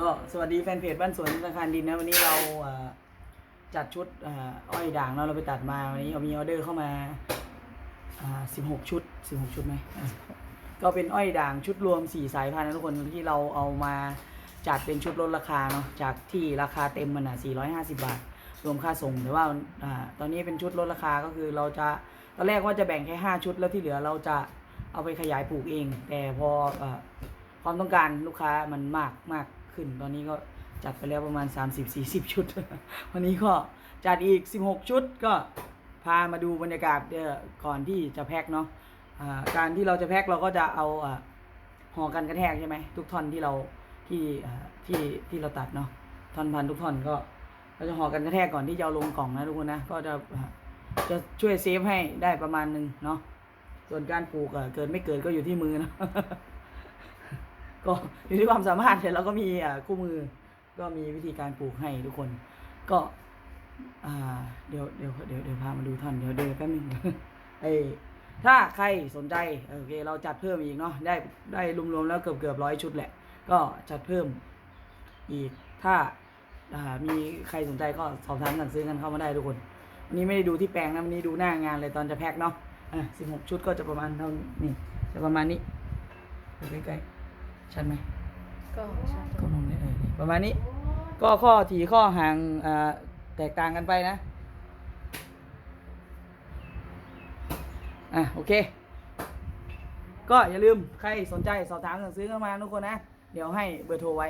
ก็สวัสดีแฟนเพจบ้านสวนธนาคารดินนะวันนี้เราจัดชุดอ้อยด่างเนาะเราไปตัดมาวันนี้เอามีออเดอร์เข้ามาสิบหกชุดสิบหกชุดไหมก็เป็นอ้อยด่างชุดรวมสี่สายพันธุ์นะทุกคนที่เราเอามาจัดเป็นชุดลดราคาเนาะจากที่ราคาเต็มมันอะสี่ร้อยห้าสิบาทรวมค่าส่งแต่ว่าตอนนี้เป็นชุดลดราคาก็คือเราจะตอนแรกว่าจะแบ่งแค่ห้าชุดแล้วที่เหลือเราจะเอาไปขยายปลูกเอง แต่พอความต้องการลูกค้ามันมากมาก ขึ้น ตอนนี้ก็จัดไปแล้วประมาณ 30-40 ชุด วันนี้ก็จัดอีก 16 ชุดก็พามาดูบรรยากาศเอ่อก่อนที่จะแพ็คเนาะอ่าการที่เราจะแพ็คเราก็จะเอาอห่อกันกระแทกใช่ไหมทุกท่อนที่เราที่ที่ที่เราตัดเนาะท่อนพันทุกท่อนก็เราจะห่อกันกระแทกก่อนที่จะเอาลงกล่องนะทุกคนนะก็จะจะช่วยเซฟให้ได้ประมาณหนึงเนาะส่วนการปลูกเกิดไม่เกิดก็อยู่ที่มือนะ ก็อยู่ที่ความสามารถแต่เราก็มีคู่มือ ก็มีวิธีการปลูกให้ทุกคน ก็เดี๋ยวเดี๋ยวเดี๋ยวเดี๋ยวพามาดูท่านเดี๋ยวเดี๋ยวแป๊บนึงไอ้ถ้าใครสนใจโอเคเราจัดเพิ่มอีกเนาะได้ได้รวมๆแล้วเกือบเกือบร้อยชุดแหละ ก็จัดเพิ่มอีกถ้ามีใครสนใจก็สอบถามสั่งซื้อกันเข้ามาได้ทุกคนวันนี้ไม่ได้ดูที่แปลงนะวันนี้ดูหน้างานเลยตอนจะแพ็คเนาะอะสิบหกชุดก็จะประมาณเท่านี้จะประมาณนี้ใกล้ๆ ชัดไหมก็ใช่ก็ลงเลยเออนี่ประมาณนี้ ก็ข้อถี่ข้อห่างอ่าแตกต่างกันไปนะ อะโอเค ก็อย่าลืมใครสนใจสอบถามสั่งซื้อเข้ามาทุกคนนะ เดี๋ยวให้เบอร์โทรไว้